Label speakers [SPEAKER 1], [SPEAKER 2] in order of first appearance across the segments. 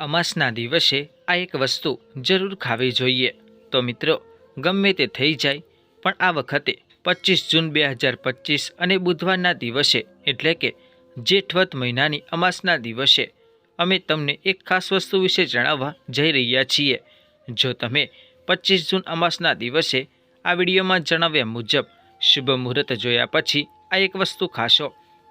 [SPEAKER 1] અમાસના દિવસે આ એક વસ્તુ જરૂર ખાવી જોઈએ. તો મિત્રો, ગમે તે થઈ જાય, પણ આ વખતે પચીસ જૂન બે હજાર પચીસ અને બુધવારના દિવસે, એટલે કે જેઠવત મહિનાની અમાસના દિવસે, અમે તમને એક ખાસ વસ્તુ વિશે જણાવવા જઈ રહ્યા છીએ. જો તમે પચીસ જૂન અમાસના દિવસે આ વિડીયોમાં જણાવ્યા મુજબ શુભ મુહૂર્ત જોયા પછી આ એક વસ્તુ ખાશો,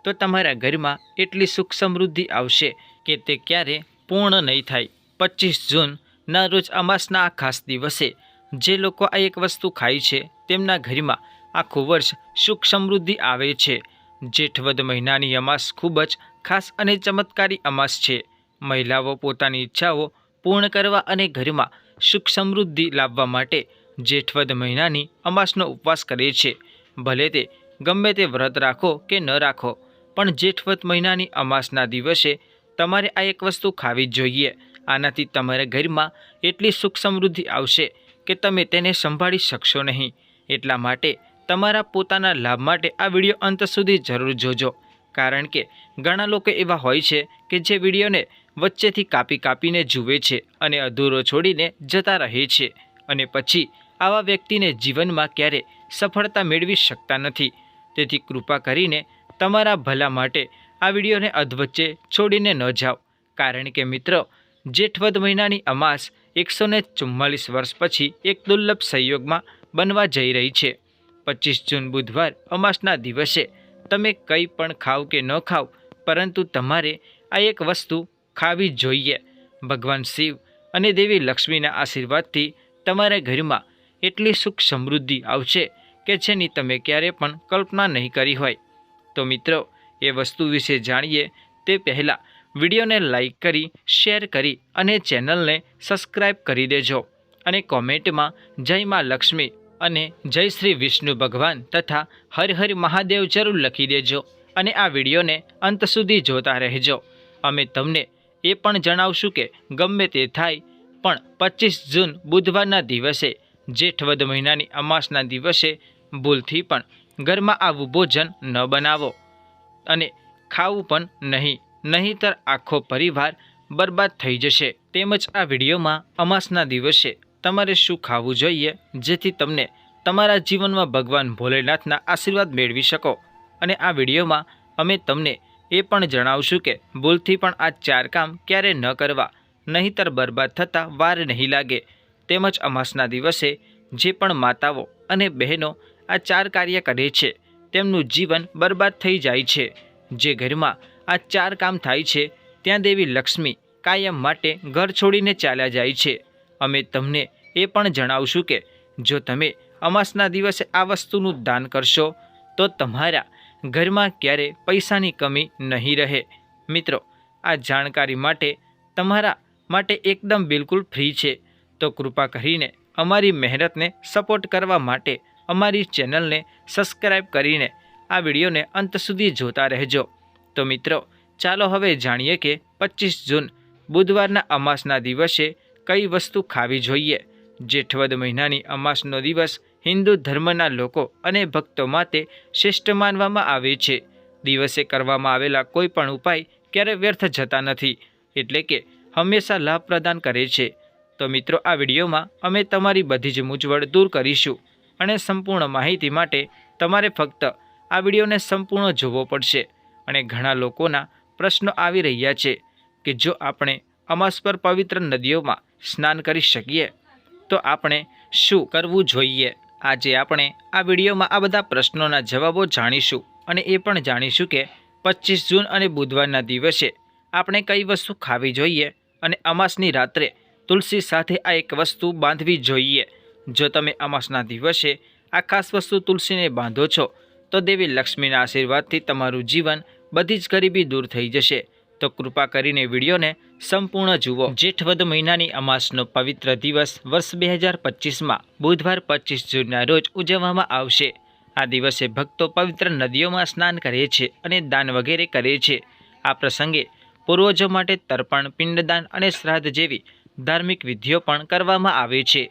[SPEAKER 1] તો તમારા ઘરમાં એટલી સુખ સમૃદ્ધિ આવશે કે તે ક્યારે પૂર્ણ નહીં થાય. પચીસ જૂનના રોજ અમાસના આ ખાસ દિવસે, જે લોકો આ એક વસ્તુ ખાય છે, તેમના ઘરમાં આખું વર્ષ સુખ સમૃદ્ધિ આવે છે. જેઠવદ મહિનાની અમાસ ખૂબ જ ખાસ અને ચમત્કારી અમાસ છે. મહિલાઓ પોતાની ઈચ્છાઓ પૂર્ણ કરવા અને ઘરમાં સુખ સમૃદ્ધિ લાવવા માટે જેઠવદ મહિનાની અમાસનો ઉપવાસ કરે છે. ભલે તે ગમે તે વ્રત રાખો કે ન રાખો, પણ જેઠવદ મહિનાની અમાસના દિવસે તમારે આ એક વસ્તુ ખાવી જ જોઈએ. આનાથી તમારા ઘરમાં એટલી સુખ સમૃદ્ધિ આવશે કે તમે તેને સંભાળી શકશો નહીં. એટલા માટે તમારા પોતાના લાભ માટે આ વીડિયો અંત સુધી જરૂર જોજો. કારણ કે ઘણા લોકો એવા હોય છે કે જે વિડીયોને વચ્ચેથી કાપી કાપીને જુએ છે અને અધૂરો છોડીને જતા રહે છે અને પછી આવા વ્યક્તિને જીવનમાં ક્યારે સફળતા મેળવી શકતા નથી. તેથી કૃપા કરીને તમારા ભલા માટે આ વિડીયોને અધવચ્ચે છોડીને ન જાઓ. કારણ કે મિત્રો, જેઠવદ મહિનાની અમાસ એકસો ને ચુમ્માલીસ વર્ષ પછી એક દુર્લભ સંયોગમાં બનવા જઈ રહી છે. પચીસ જૂન બુધવાર અમાસના દિવસે તમે કંઈ પણ ખાવ કે ન ખાવ, પરંતુ તમારે આ એક વસ્તુ ખાવી જોઈએ. ભગવાન શિવ અને દેવી લક્ષ્મીના આશીર્વાદથી તમારા ઘરમાં એટલી સુખ સમૃદ્ધિ આવશે કે જેની તમે ક્યારે પણ કલ્પના નહીં કરી હોય. તો મિત્રો એ વસ્તુ વિશે જાણીએ તે પહેલાં વિડીયોને લાઈક કરી, શેર કરી અને ચેનલને સબસ્ક્રાઈબ કરી દેજો અને કોમેન્ટમાં જય મા લક્ષ્મી અને જય શ્રી વિષ્ણુ ભગવાન તથા હર હર મહાદેવ જરૂર લખી દેજો અને આ વિડીયોને અંત સુધી જોતા રહેજો. અમે તમને એ પણ જણાવશું કે ગમે તે થાય, પણ પચીસ જૂન બુધવારના દિવસે જેઠવદ મહિનાની અમાસના દિવસે, ભૂલથી પણ ઘરમાં આવું ભોજન ન બનાવો. અને ખાવું પણ નહીં. નહીંતર આખો પરિવાર બરબાદ થઈ જશે. તેમજ આ વિડીયોમાં અમાસના દિવસે તમારે શું ખાવું જોઈએ, જેથી તમને તમારા જીવનમાં ભગવાન ભોલેનાથના આશીર્વાદ મેળવી શકો. અને આ વિડીયોમાં અમે તમને એ પણ જણાવશું કે ભૂલથી પણ આ ચાર કામ ક્યારે ન કરવા, નહીંતર બરબાદ થતાં વાર નહીં લાગે. તેમજ અમાસના દિવસે જે પણ માતાઓ અને બહેનો આ ચાર કાર્ય કરે છે તેમનું જીવન બરબાદ થઈ જાય છે. જે ઘરમાં આ ચાર કામ થાય છે, ત્યાં દેવી લક્ષ્મી કાયમ માટે ઘર છોડીને ચાલ્યા જાય છે. અમે તમને એ પણ જણાવશું કે, જો તમે અમાસના દિવસે આ વસ્તુનું દાન કરશો, તો તમારા ઘરમાં ક્યારે પૈસાની કમી નહીં રહે. મિત્રો, આ જાણકારી માટે તમારા માટે એકદમ બિલકુલ ફ્રી છે. તો કૃપા કરીને અમારી મહેનતને સપોર્ટ કરવા માટે અમારી ચેનલને સબસ્ક્રાઈબ કરીને આ વિડીયોને અંત સુધી જોતા રહેજો. તો મિત્રો, ચાલો હવે જાણીએ કે પચીસ જૂન, બુધવારના અમાસના દિવસે કઈ વસ્તુ ખાવી જોઈએ. જેઠવદ મહિનાની અમાસનો દિવસ હિન્દુ ધર્મના લોકો અને ભક્તો માટે શ્રેષ્ઠ માનવામાં આવે છે. દિવસે કરવામાં આવેલા કોઈ પણ ઉપાય ક્યારે વ્યર્થ જતા નથી, એટલે કે હંમેશા લાભ પ્રદાન કરે છે. તો મિત્રો, આ વિડીયોમાં અમે તમારી બધી જ મૂંઝવણ દૂર કરીશું. અને સંપૂર્ણ માહિતી માટે તમારે ફક્ત આ વિડીયોને સંપૂર્ણ જોવો પડશે. અને ઘણા લોકોના પ્રશ્નો આવી રહ્યા છે કે જો આપણે અમાસ પર પવિત્ર નદીઓમાં સ્નાન કરી શકીએ, તો આપણે શું કરવું જોઈએ? આજે આપણે આ વિડીયોમાં આ બધા પ્રશ્નોના જવાબો જાણીશું અને એ પણ જાણીશું કે પચીસ જૂન અને બુધવારના દિવસે આપણે કઈ વસ્તુ ખાવી જોઈએ અને અમાસની રાત્રે તુલસી સાથે આ એક વસ્તુ બાંધવી જોઈએ. જો તમે અમાસના દિવસે આ ખાસ વસ્તુ તુલસીને બાંધો છો, તો દેવી લક્ષ્મીના આશીર્વાદથી તમારું જીવન બધી જ ગરીબી દૂર થઈ જશે. તો કૃપા કરીને વિડીયોને સંપૂર્ણ જુઓ. જેઠવદ મહિનાની અમાસનો પવિત્ર દિવસ વર્ષ બે હજાર પચીસમાં બુધવાર પચીસ જૂનના રોજ ઉજવવામાં આવશે. આ દિવસે ભક્તો પવિત્ર નદીઓમાં સ્નાન કરે છે અને દાન વગેરે કરે છે. આ પ્રસંગે પૂર્વજો માટે તર્પણ, પિંડદાન અને શ્રાદ્ધ જેવી ધાર્મિક વિધિઓ પણ કરવામાં આવે છે.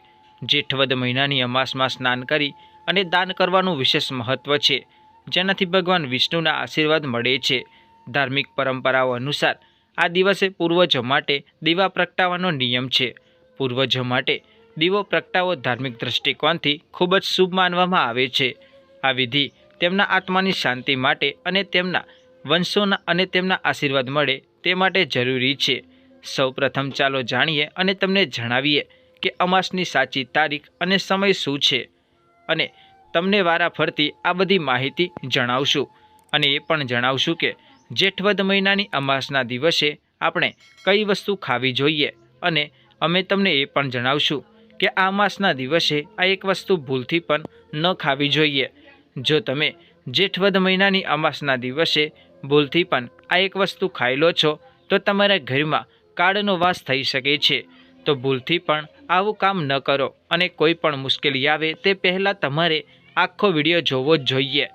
[SPEAKER 1] જેઠવદ મહિનાની અમાસમાં સ્નાન કરી અને દાન કરવાનું વિશેષ મહત્ત્વ છે. જેનાથી ભગવાન વિષ્ણુના આશીર્વાદ મળે છે. ધાર્મિક પરંપરાઓ અનુસાર આ દિવસે પૂર્વજો માટે દીવા પ્રગટાવવાનો નિયમ છે. પૂર્વજો માટે દીવો પ્રગટાવો ધાર્મિક દૃષ્ટિકોણથી ખૂબ જ શુભ માનવામાં આવે છે. આ વિધિ તેમના આત્માની શાંતિ માટે અને તેમના વંશોના અને તેમના આશીર્વાદ મળે તે માટે જરૂરી છે. સૌપ્રથમ ચાલો જાણીએ અને તમને જણાવીએ કે અમાસની સાચી તારીખ અને સમય શું છે? અને તમને વારા ફરતી આ બધી માહિતી જણાવશું. અને એ પણ જણાવશું કે જેઠવદ મહિનાની અમાસના દિવસે આપણે કઈ વસ્તુ ખાવી જોઈએ? અને અમે તમને એ પણ જણાવશું કે આ માસના દિવસે આ એક વસ્તુ ભૂલથી પણ ન ખાવી જોઈએ. જો તમે જેઠવદ મહિનાની અમાસના દિવસે ભૂલથી પણ આ એક વસ્તુ ખાઈ લો છો, તો તમારા ઘરમાં કાળનો વાસ થઈ શકે છે. તો ભૂલથી પણ આવું કામ ન કરો અને કોઈ પણ મુશ્કેલી આવે તે પહેલાં તમારે આખો વીડિયો જોવો જ જોઈએ.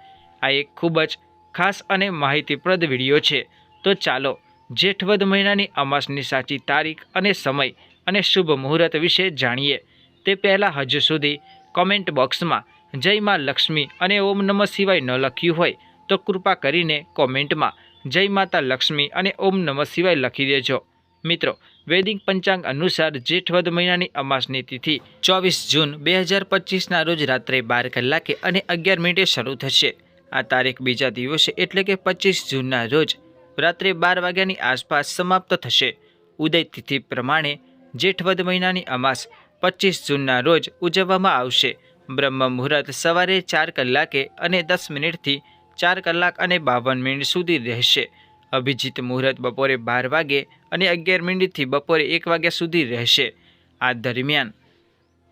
[SPEAKER 1] આ એક ખૂબ જ ખાસ અને માહિતીપ્રદ વીડિયો છે. તો ચાલો, જેઠવદ મહિનાની અમાસની સાચી તારીખ અને સમય અને શુભ મુહૂર્ત વિશે જાણીએ. તે પહેલાં હજુ સુધી કોમેન્ટ બોક્સમાં જય માં લક્ષ્મી અને ઓમ નમઃ શિવાય ન લખ્યું હોય તો કૃપા કરીને કોમેન્ટમાં જય માતા લક્ષ્મી અને ઓમ નમઃ શિવાય લખી દેજો. મિત્રો, વૈદિક પંચાંગ અનુસાર જેઠવદ મહિનાની અમાસની તિથિ ચોવીસ જૂન બે હજાર પચીસના રોજ રાત્રે બાર કલાકે અને અગિયાર મિનિટે શરૂ થશે. આ તારીખ બીજા દિવસે એટલે કે પચીસ જૂનના રોજ રાત્રે બાર વાગ્યાની આસપાસ સમાપ્ત થશે. ઉદય તિથિ પ્રમાણે જેઠવદ મહિનાની અમાસ પચીસ જૂનના રોજ ઉજવવામાં આવશે. બ્રહ્મ મુહૂર્ત સવારે ચાર કલાકે અને દસ મિનિટથી ચાર કલાક અને બાવન મિનિટ સુધી રહેશે. અભિજીત મુહૂર્ત બપોરે બાર વાગે અને અગિયાર મિનિટથી બપોરે એક વાગ્યા સુધી રહેશે. આ દરમિયાન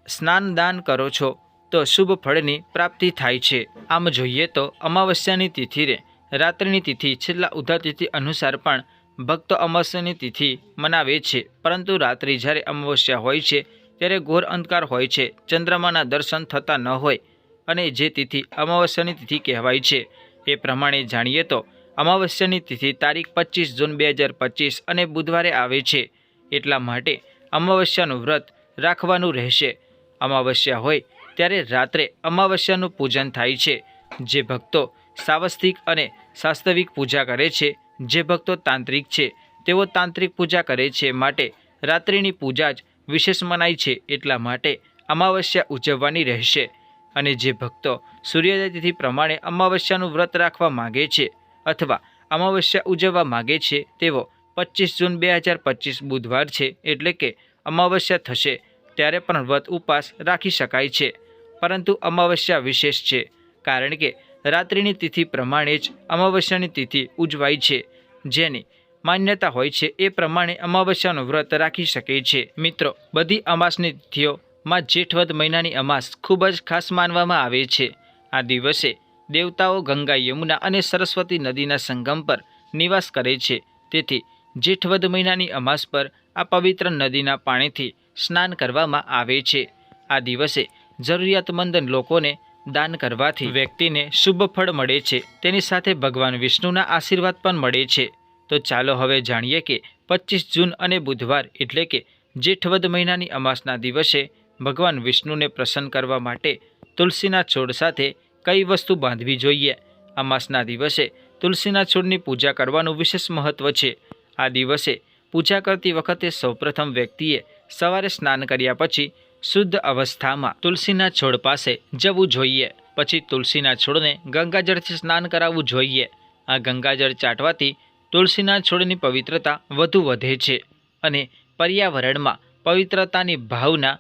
[SPEAKER 1] સ્નાન દાન કરો છો તો શુભ ફળની પ્રાપ્તિ થાય છે. આમ જોઈએ તો અમાવસ્યાની તિથિને રાત્રિની તિથિ છેલ્લા ઉધા તિથિ અનુસાર પણ ભક્તો અમાવસ્યાની તિથિ મનાવે છે. પરંતુ રાત્રિ જ્યારે અમાવસ્યા હોય છે, ત્યારે ઘોર અંધકાર હોય છે. ચંદ્રમાના દર્શન થતા ન હોય અને જે તિથિ અમાવસ્યાની તિથિ કહેવાય છે, એ પ્રમાણે જાણીએ તો અમાવસ્યાની તિથિ તારીખ પચીસ જૂન બે હજાર પચીસ અને બુધવારે આવે છે. એટલા માટે અમાવસ્યાનું વ્રત રાખવાનું રહેશે. અમાવસ્યા હોય ત્યારે રાત્રે અમાવસ્યાનું પૂજન થાય છે. જે ભક્તો સાવસ્તિક અને વાસ્તવિક પૂજા કરે છે, જે ભક્તો તાંત્રિક છે, તેઓ તાંત્રિક પૂજા કરે છે માટે રાત્રિની પૂજા જ વિશેષ મનાય છે, એટલા માટે અમાવસ્યા ઉજવવાની રહેશે. અને જે ભક્તો સૂર્યોદય તિથિ પ્રમાણે અમાવસ્યાનું વ્રત રાખવા માગે છે અથવા અમાવસ્યા ઉજવવા માગે છે તેઓ પચીસ જૂન બે હજાર પચીસ બુધવાર છે, એટલે કે અમાવસ્યા થશે, ત્યારે પણ વ્રત ઉપવાસ રાખી શકાય છે. પરંતુ અમાવસ્યા વિશેષ છે, કારણ કે રાત્રિની તિથિ પ્રમાણે જ અમાવસ્યાની તિથિ ઉજવાય છે. જેની માન્યતા હોય છે, એ પ્રમાણે અમાવસ્યાનું વ્રત રાખી શકે છે. મિત્રો, બધી અમાસની તિથિઓમાં જેઠવદ મહિનાની અમાસ ખૂબ જ ખાસ માનવામાં આવે છે. આ દિવસે દેવતાઓ ગંગા, યમુના અને સરસ્વતી નદીના સંગમ પર નિવાસ કરે છે. તેથી જેઠવદ મહિનાની અમાસ પર આ પવિત્ર નદીના પાણીથી સ્નાન કરવામાં આવે છે. આ દિવસે જરૂરિયાતમંદ લોકોને દાન કરવાથી વ્યક્તિને શુભ ફળ મળે છે. તેની સાથે ભગવાન વિષ્ણુના આશીર્વાદ પણ મળે છે. તો ચાલો હવે જાણીએ કે પચીસ જૂન અને બુધવાર એટલે કે જેઠવદ મહિનાની અમાસના દિવસે ભગવાન વિષ્ણુને પ્રસન્ન કરવા માટે તુલસીના છોડ સાથે કઈ વસ્તુ બાંધવી જોઈએ? અમાસના દિવસે તુલસીના છોડની પૂજા કરવાનું વિશેષ મહત્વ છે. આ દિવસે પૂજા કરતી વખતે સૌપ્રથમ વ્યક્તિએ સવારે સ્નાન કર્યા પછી શુદ્ધ અવસ્થામાં તુલસીના છોડ પાસે જવું જોઈએ. પછી તુલસીના છોડને ગંગાજળથી સ્નાન કરાવવું જોઈએ. આ ગંગાજળ ચાટવાથી તુલસીના છોડની પવિત્રતા વધુ વધે છે અને પર્યાવરણમાં પવિત્રતાની ભાવના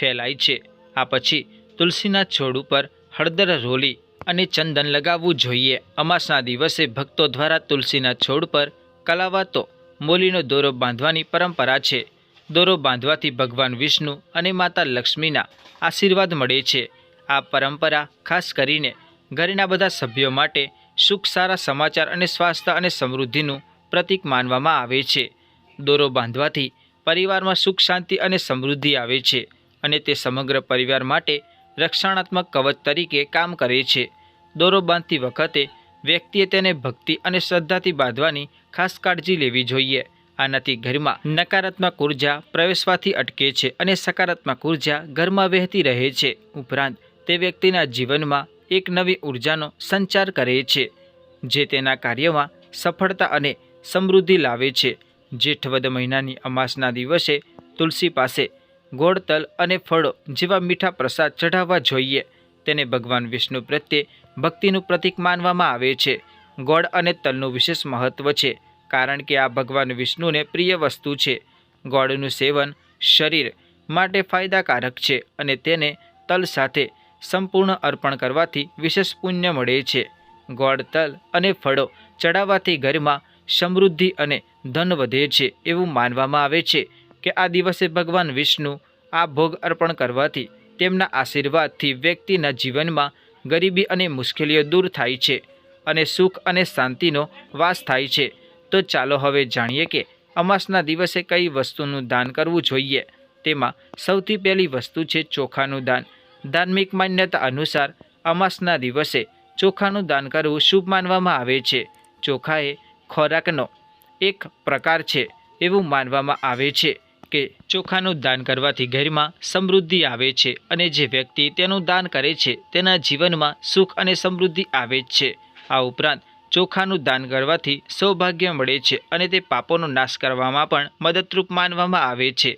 [SPEAKER 1] ફેલાય છે. આ પછી તુલસીના છોડ ઉપર હળદર રોલી અને ચંદન લગાવવું જોઈએ. અમાસના દિવસે ભક્તો દ્વારા તુલસીના છોડ પર કલાવાતો મોલીનો દોરો બાંધવાની પરંપરા છે. દોરો બાંધવાથી ભગવાન વિષ્ણુ અને માતા લક્ષ્મીના આશીર્વાદ મળે છે. આ પરંપરા ખાસ કરીને ઘરના બધા સભ્યો માટે સુખ, સારા સમાચાર અને સ્વાસ્થ્ય અને સમૃદ્ધિનું પ્રતીક માનવામાં આવે છે. દોરો બાંધવાથી પરિવારમાં સુખ, શાંતિ અને સમૃદ્ધિ આવે છે અને તે સમગ્ર પરિવાર માટે રક્ષણાત્મક કવચ તરીકે કામ કરે છે. દોરો બાંધતી વખતે વ્યક્તિએ તેને ભક્તિ અને શ્રદ્ધાથી બાંધવાની ખાસ કાળજી લેવી જોઈએ. આનાથી ઘરમાં નકારાત્મક ઊર્જા પ્રવેશવાથી અટકે છે અને સકારાત્મક ઊર્જા ઘરમાં વહેતી રહે છે. ઉપરાંત તે વ્યક્તિના જીવનમાં એક નવી ઉર્જાનો સંચાર કરે છે, જે તેના કાર્યમાં સફળતા અને સમૃદ્ધિ લાવે છે. જેઠવદ મહિનાની અમાસના દિવસે તુલસી પાસે ગોળ તલ અને ફળો જેવા મીઠા પ્રસાદ ચઢાવવા જોઈએ. તેને ભગવાન વિષ્ણુ પ્રત્યે ભક્તિનું પ્રતીક માનવામાં આવે છે. ગોળ અને તલનું વિશેષ મહત્વ છે, કારણ કે આ ભગવાન વિષ્ણુને પ્રિય વસ્તુ છે. ગોળનું સેવન શરીર માટે ફાયદાકારક છે અને તેને તલ સાથે સંપૂર્ણ અર્પણ કરવાથી વિશેષ પુણ્ય મળે છે. ગોળ, તલ અને ફળો ચડાવવાથી ઘરમાં સમૃદ્ધિ અને ધન વધે છે એવું માનવામાં આવે છે. કે આ દિવસે ભગવાન વિષ્ણુ આ ભોગ અર્પણ કરવાથી તેમના આશીર્વાદથી વ્યક્તિના જીવનમાં ગરીબી અને મુશ્કેલીઓ દૂર થાય છે અને સુખ અને શાંતિનો વાસ થાય છે. તો ચાલો હવે જાણીએ કે અમાસના દિવસે કઈ વસ્તુનું દાન કરવું જોઈએ. તેમાં સૌથી પહેલી વસ્તુ છે ચોખાનું દાન. ધાર્મિક માન્યતા અનુસાર અમાસના દિવસે ચોખાનું દાન કરવું શુભ માનવામાં આવે છે. ચોખા એ ખોરાકનો એક પ્રકાર છે એવું માનવામાં આવે છે. કે ચોખાનું દાન કરવાથી ઘરમાં સમૃદ્ધિ આવે છે અને જે વ્યક્તિ તેનું દાન કરે છે તેના જીવનમાં સુખ અને સમૃદ્ધિ આવે જ છે. આ ઉપરાંત ચોખાનું દાન કરવાથી સૌભાગ્ય મળે છે અને તે પાપોનો નાશ કરવામાં પણ મદદરૂપ માનવામાં આવે છે.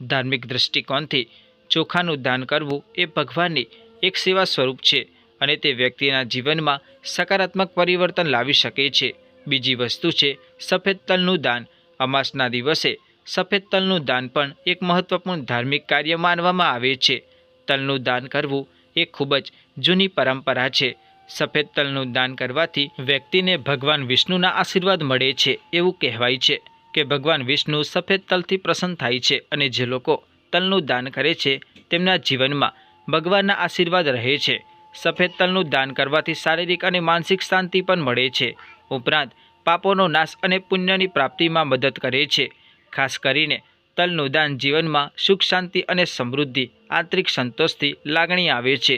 [SPEAKER 1] ધાર્મિક દૃષ્ટિકોણથી ચોખાનું દાન કરવું એ ભગવાનની એક સેવા સ્વરૂપ છે અને તે વ્યક્તિના જીવનમાં સકારાત્મક પરિવર્તન લાવી શકે છે. બીજી વસ્તુ છે સફેદ તલનું દાન. અમાસના દિવસે સફેદ તલનું દાન પણ એક મહત્વપૂર્ણ ધાર્મિક કાર્ય માનવામાં આવે છે. તલનું દાન કરવું એ ખૂબ જ જૂની પરંપરા છે. સફેદ તલનું દાન કરવાથી વ્યક્તિને ભગવાન વિષ્ણુના આશીર્વાદ મળે છે એવું કહેવાય છે કે ભગવાન વિષ્ણુ સફેદ તલથી પ્રસન્ન થાય છે અને જે લોકો તલનું દાન કરે છે તેમના જીવનમાં ભગવાનના આશીર્વાદ રહે છે. સફેદ તલનું દાન કરવાથી શારીરિક અને માનસિક શાંતિ પણ મળે છે. ઉપરાંત પાપોનો નાશ અને પુણ્યની પ્રાપ્તિમાં મદદ કરે છે. ખાસ કરીને તલનું દાન જીવનમાં સુખ, શાંતિ અને સમૃદ્ધિ, આંતરિક સંતોષથી લાગણી આવે છે.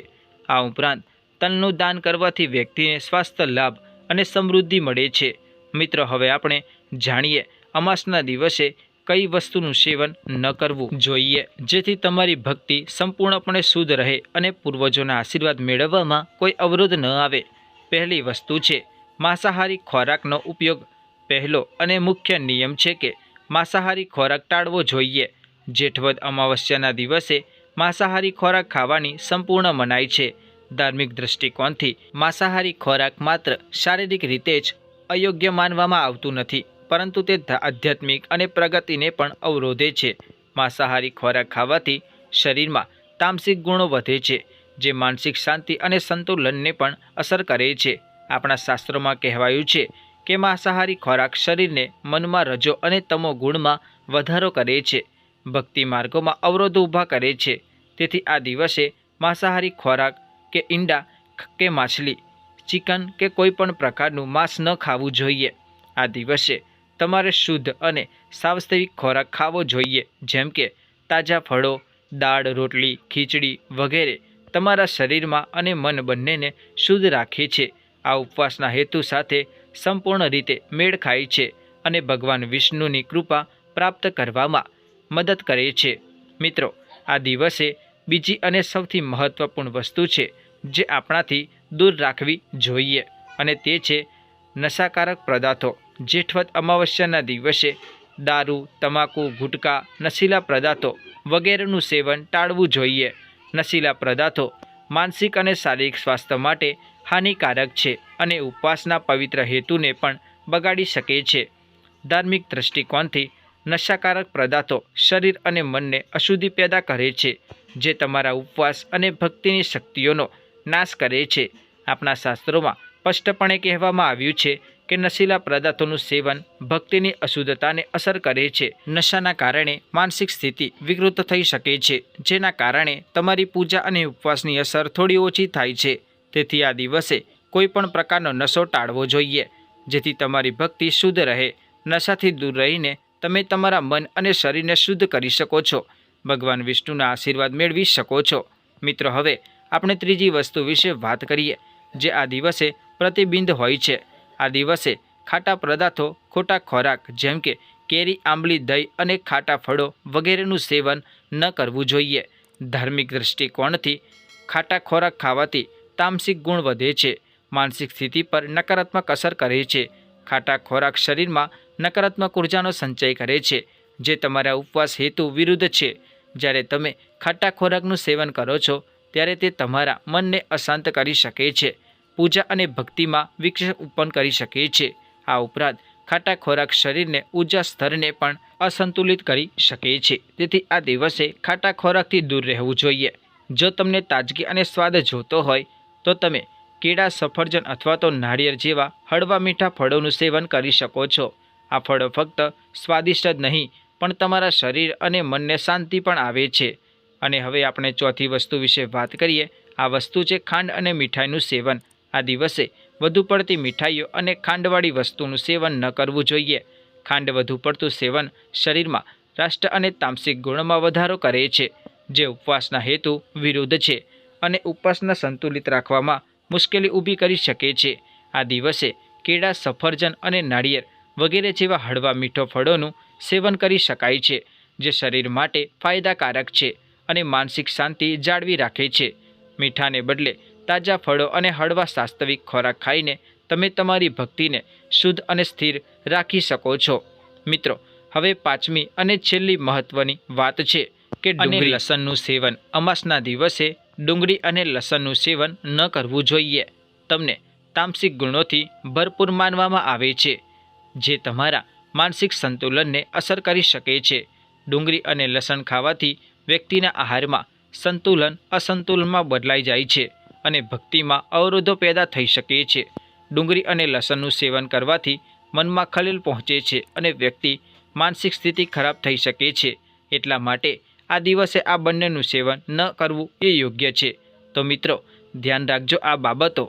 [SPEAKER 1] આ ઉપરાંત તલનું દાન કરવાથી વ્યક્તિને સ્વાસ્થ્ય લાભ અને સમૃદ્ધિ મળે છે. મિત્રો, હવે આપણે જાણીએ અમાસના દિવસે કઈ વસ્તુનું સેવન ન કરવું જોઈએ, જેથી તમારી ભક્તિ સંપૂર્ણપણે શુદ્ધ રહે અને પૂર્વજોના આશીર્વાદ મેળવવામાં કોઈ અવરોધ ન આવે. પહેલી વસ્તુ છે, માંસાહારી ખોરાકનો ઉપયોગ પહેલો અને મુખ્ય નિયમ છે કે માંસાહારી ખોરાક ટાળવો જોઈએ. જેઠવદ અમાવસ્યાના દિવસે માંસાહારી ખોરાક ખાવાની સંપૂર્ણ મનાઈ છે. ધાર્મિક દૃષ્ટિકોણથી માંસાહારી ખોરાક માત્ર શારીરિક રીતે જ અયોગ્ય માનવામાં આવતું નથી, પરંતુ તે આધ્યાત્મિક અને પ્રગતિને પણ અવરોધે છે. માંસાહારી ખોરાક ખાવાથી શરીરમાં તામસિક ગુણો વધે છે, જે માનસિક શાંતિ અને સંતુલનને પણ અસર કરે છે. આપણા શાસ્ત્રોમાં કહેવાયું છે કે માંસાહારી ખોરાક શરીરને મનમાં રજો અને તમો ગુણમાં વધારો કરે છે. ભક્તિ માર્ગોમાં અવરોધો ઊભા કરે છે. તેથી આ દિવસે માંસાહારી ખોરાક કે ઈંડા કે માછલી, ચિકન કે કોઈપણ પ્રકારનું માંસ ન ખાવું જોઈએ. આ દિવસે તમારે શુદ્ધ અને સાવસ્તવિક ખોરાક ખાવો જોઈએ. જેમ કે તાજા ફળો, દાળ, રોટલી, ખીચડી વગેરે તમારા શરીરમાં અને મન બંનેને શુદ્ધ રાખે છે. આ ઉપવાસના હેતુ સાથે સંપૂર્ણ રીતે મેળ ખાય છે અને ભગવાન વિષ્ણુની કૃપા પ્રાપ્ત કરવામાં મદદ કરે છે. મિત્રો, આ દિવસે બીજી અને સૌથી મહત્વપૂર્ણ વસ્તુ છે જે આપણાથી દૂર રાખવી જોઈએ અને તે છે નશાકારક પદાર્થો. જેઠવત અમાવસ્યાના દિવસે દારૂ, તમાકુ, ગુટકા, નશીલા પદાર્થો વગેરેનું સેવન ટાળવું જોઈએ. નશીલા પદાર્થો માનસિક અને શારીરિક સ્વાસ્થ્ય માટે હાનિકારક છે અને ઉપવાસના પવિત્ર હેતુને પણ બગાડી શકે છે. ધાર્મિક દૃષ્ટિકોણથી નશાકારક પદાર્થો શરીર અને મનને અશુદ્ધિ પેદા કરે છે, જે તમારા ઉપવાસ અને ભક્તિની શક્તિઓનો નાશ કરે છે. આપણા શાસ્ત્રોમાં સ્પષ્ટપણે કહેવામાં આવ્યું છે કે નશીલા પદાર્થોનું સેવન ભક્તિની અશુદ્ધતાને અસર કરે છે. નશાના કારણે માનસિક સ્થિતિ વિકૃત થઈ શકે છે, જેના કારણે તમારી પૂજા અને ઉપવાસની અસર થોડી ઓછી થાય છે. તેથી આ દિવસે કોઈ પણ પ્રકારનો નશો ટાળવો જોઈએ, જેથી તમારી ભક્તિ શુદ્ધ રહે, નશાથી દૂર રહીને તમે તમારા મન અને શરીરને શુદ્ધ કરી શકો છો. ભગવાન વિષ્ણુના આશીર્વાદ મેળવી શકો છો. મિત્રો, હવે આપણે ત્રીજી વસ્તુ વિશે વાત કરીએ, જે આ દિવસે પ્રતિબિંધ હોય છે. આ દિવસે ખાટા પદાર્થો, ખોટા ખોરાક, જેમ કે કેરી, આંબલી, દહીં અને ખાટા ફળો વગેરેનું સેવન ન કરવું જોઈએ. ધાર્મિક દૃષ્ટિકોણથી ખાટા ખોરાક ખાવાથી તામસિક ગુણ વધે છે. માનસિક સ્થિતિ પર નકારાત્મક અસર કરે છે. ખાટા ખોરાક શરીરમાં નકારાત્મક ઉર્જાનો સંચય કરે છે, જે તમારા ઉપવાસ હેતુ વિરુદ્ધ છે. જ્યારે તમે ખાટા ખોરાકનું સેવન કરો છો, ત્યારે તે તમારા મનને અશાંત કરી શકે છે. પૂજા અને ભક્તિમાં વિક્ષેપ ઉત્પન્ન કરી શકે છે. આ ઉપરાંત ખાટા ખોરાક શરીરને ઊર્જા સ્તરને પણ અસંતુલિત કરી શકે છે. તેથી આ દિવસે ખાટા ખોરાકથી દૂર રહેવું જોઈએ. જો તમને તાજગી અને સ્વાદ જોતો હોય તો તમે કેળા સફરજન અથવા તો નાળિયેર જેવા હળવા મીઠા ફળોનું સેવન કરી શકો છો. આ ફળો ફક્ત સ્વાદિષ્ટ જ નહીં, પણ તમારા શરીર અને મનને શાંતિ પણ આવે છે. અને હવે આપણે ચોથી વસ્તુ વિશે વાત કરીએ, આ વસ્તુ છે ખાંડ અને મીઠાઈનું સેવન. આ દિવસે વધુ પડતી મીઠાઈઓ અને ખાંડવાળી વસ્તુનું સેવન ન કરવું જોઈએ. ખાંડ વધુ પડતું સેવન શરીરમાં રાષ્ટ્ર અને તામસિક ગુણમાં વધારો કરે છે. જે ઉપવાસના હેતુ વિરુદ્ધ છે. અને ઉપવાસના સંતુલિત રાખવામાં મુશ્કેલી ઊભી કરી શકે છે. આ દિવસે કેળા, સફરજન અને નાળિયેર વગેરે જેવા હળવા મીઠો ફળોનું સેવન કરી શકાય છે, જે શરીર માટે ફાયદાકારક છે અને માનસિક શાંતિ જાળવી રાખે છે. મીઠાને બદલે તાજા ફળો અને હળવા વાસ્તવિક ખોરાક ખાઈને તમે તમારી ભક્તિને શુદ્ધ અને સ્થિર રાખી શકો છો. મિત્રો, હવે પાંચમી અને છેલ્લી મહત્વની વાત છે કે ડુંગળી લસણનું સેવન અમાસના દિવસે ડુંગળી અને લસણનું સેવન ન કરવું જોઈએ. તમને તામસિક ગુણોથી ભરપૂર માનવામાં આવે છે, જે તમારા માનસિક સંતુલનને અસર કરી શકે છે. ડુંગળી અને લસણ ખાવાથી વ્યક્તિના આહારમાં સંતુલન અસંતુલનમાં બદલાઈ જાય છે અને ભક્તિમાં અવરોધો પેદા થઈ શકે છે. ડુંગળી અને લસણનું સેવન કરવાથી મનમાં ખલેલ પહોંચે છે અને વ્યક્તિ માનસિક સ્થિતિ ખરાબ થઈ શકે છે. એટલા માટે આ દિવસે આ બંનેનું સેવન ન કરવું એ યોગ્ય છે. તો મિત્રો, ધ્યાન રાખજો આ બાબતો.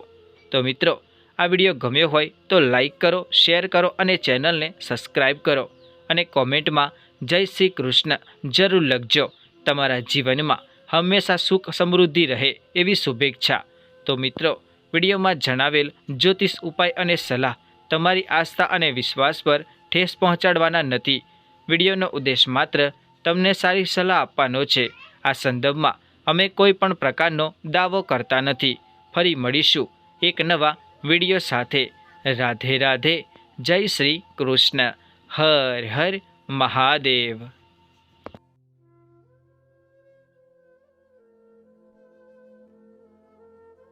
[SPEAKER 1] તો મિત્રો, આ વીડિયો ગમ્યો હોય તો લાઈક કરો, શેર કરો અને ચેનલને સબસ્ક્રાઈબ કરો. અને કોમેન્ટમાં જય શ્રી કૃષ્ણ જરૂર લખજો. તમારા જીવનમાં હંમેશા સુખ સમૃદ્ધિ રહે એવી શુભેચ્છા. તો મિત્રો, વિડીયોમાં જણાવેલ જ્યોતિષ ઉપાય અને સલાહ તમારી આસ્થા અને વિશ્વાસ પર ઠેસ પહોંચાડવાના નથી. વિડીયોનો ઉદ્દેશ માત્ર તમને સારી સલાહ આપવાનો છે. આ સંદર્ભમાં અમે કોઈ પણ પ્રકારનો દાવો કરતા નથી. ફરી મળીશું એક નવા વીડિયો સાથે. રાધે રાધે. જય શ્રી કૃષ્ણ. હર હર મહાદેવ.